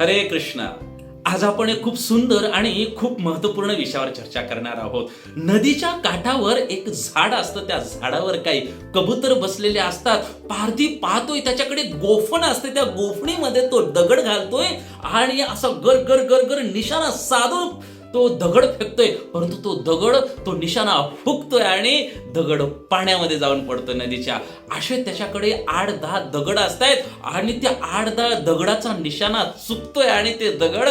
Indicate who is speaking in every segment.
Speaker 1: हरे कृष्ण. आज आपण एक खूप सुंदर आणि खूप महत्त्वपूर्ण विषयावर चर्चा करणार आहोत. नदीच्या काठावर एक झाड असतं त्या झाडावर काही कबूतर बसलेले असतात. पारधी पाहतोय त्याच्याकडे गोफण असते त्या गोफणीमध्ये तो दगड घालतोय आणि असा गर गर गर गर निशाणा साधून तो दगड फेकतोय. परंतु तो दगड तो निशाणा फुकतोय आणि दगड पाण्यामध्ये जाऊन पडतोय नदीच्या. असे त्याच्याकडे आठ दहा दगड असतायत आणि त्या आठ दहा दगडाचा निशाणा चुकतोय आणि ते दगड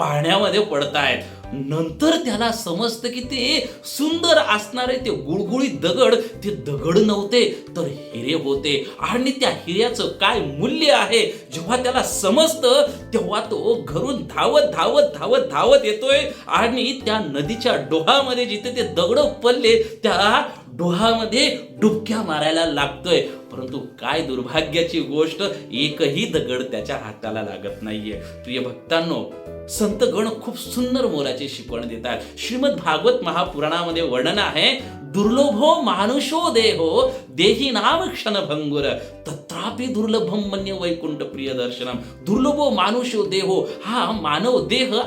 Speaker 1: पाण्यामध्ये पडतायत. नंतर त्याला समजतं की ते सुंदर असणारे ते गुळगुळी दगड ते दगड नव्हते तर हिरे होते. आणि त्या हिऱ्याचं काय मूल्य आहे? जेव्हा त्याला समजतं तेव्हा तो घरून धावत धावत धावत धावत येतोय. आणि त्या नदीच्या डोहामध्ये जिथे ते दगड पडले त्या डोहामध्ये डुबक्या मारायला लागतोय. परंतु काय दुर्भाग्याची गोष्ट एकही दगड त्याच्या हाताला लागत नाहीये. प्रिय भक्तांनो संत गण खूप सुंदर मोलाची शिकवण देतात. श्रीमद भागवत महापुराणामध्ये वर्णन आहे दुर्लभो मानुषो देहो देही नाम क्षणभंगुर। तत्रापि दुर्लभम मन्य वैकुंठ प्रिय दर्शनम दुर्लभो मानुषो देहो हा मानव देह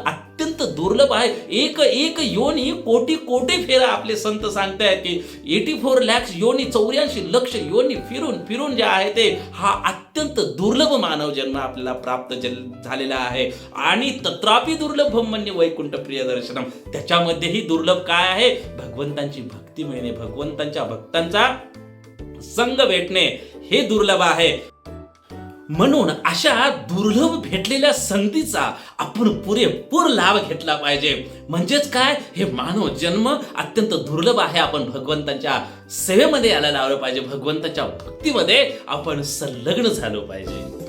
Speaker 1: अत्यंत दुर्लभ आहे. एक एक योनी कोटी कोटी फेरा आपले संत सांगतायत की एटी फोर लॅक्स योनी चौऱ्याऐंशी लक्ष योनी फिरून फिरून जे आहे ते हा अत्यंत दुर्लभ मानव जन्म आपल्याला प्राप्त झालेला आहे. आणि तत्रापि दुर्लभ म्हणजे वैकुंठ प्रिय दर्शनम त्याच्यामध्येही दुर्लभ काय आहे? भगवंतांची भक्ती मिळणे भगवंतांच्या भक्तांचा संग भेटणे हे दुर्लभ आहे. म्हणून अशा दुर्लभ भेटलेल्या संधीचा आपण पुरेपूर लाभ घेतला पाहिजे. म्हणजेच काय? हे मानव जन्म अत्यंत दुर्लभ आहे. आपण भगवंताच्या सेवेमध्ये यायला लावलं पाहिजे. भगवंताच्या भक्तीमध्ये आपण संलग्न झालो पाहिजे.